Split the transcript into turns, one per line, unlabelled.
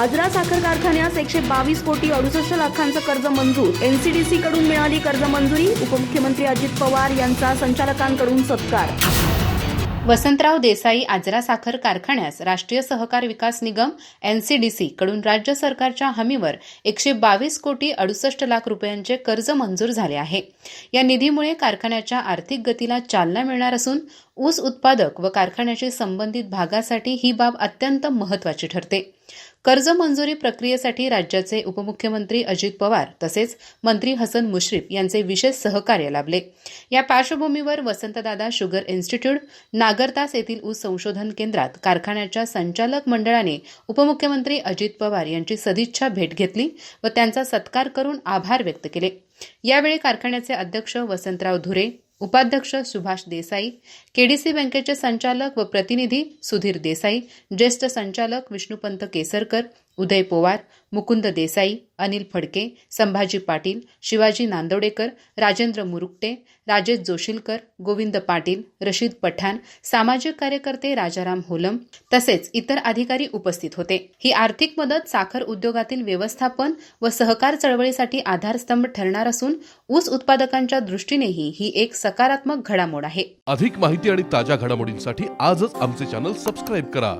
आजरा साखर कारखान्यास एकशे बावीस कोटी अडुसष्ट लाखांचं कर्ज मंजूर. एनसीडीसी कडून मिळाली कर्ज मंजुरी. उपमुख्यमंत्री अजित पवार यांचा संचालकांकडून सत्कार.
वसंतराव देसाई आजरा साखर कारखान्यास राष्ट्रीय सहकार विकास निगम एनसीडीसी कडून राज्य सरकारच्या हमीवर एकशे बावीस कोटी अडुसष्ट लाख रुपयांचे कर्ज मंजूर झाले आहे. या निधीमुळे कारखान्याच्या आर्थिक गतीला चालना मिळणार असून ऊस उत्पादक व कारखान्याशी संबंधित भागासाठी ही बाब अत्यंत महत्वाची ठरते. कर्ज मंजुरी प्रक्रियेसाठी राज्याचे उपमुख्यमंत्री अजित पवार तसेच मंत्री हसन मुश्रीफ यांचे विशेष सहकार्य लाभले. या पार्श्वभूमीवर वसंतदादा शुगर इन्स्टिट्यूट नागरतास येथील ऊस संशोधन केंद्रात कारखान्याच्या संचालक मंडळाने उपमुख्यमंत्री अजित पवार यांची सदिच्छा भेट घेतली व त्यांचा सत्कार करून आभार व्यक्त केले. यावेळी कारखान्याचे अध्यक्ष वसंतराव धुरे उपाध्यक्ष सुभाष देसाई केडीसी बँकेचे संचालक व प्रतिनिधी सुधीर देसाई ज्येष्ठ संचालक विष्णुपंत केसरकर उदय पोवार मुकुंद देसाई अनिल फडके संभाजी पाटील शिवाजी नांदोडेकर राजेंद्र मुरुकटे राजेश जोशीलकर गोविंद पाटील रशीद पठाण सामाजिक कार्यकर्ते राजाराम होलम तसेच इतर अधिकारी उपस्थित होते. ही आर्थिक मदत साखर उद्योगातील व्यवस्थापन व सहकार चळवळीसाठी आधारस्तंभ ठरणार असून ऊस उत्पादकांच्या दृष्टीनेही ही एक सकारात्मक घडामोड आहे.
अधिक माहिती आणि ताज्या घडामोडींसाठी आजच आमचे चॅनल सबस्क्राईब करा.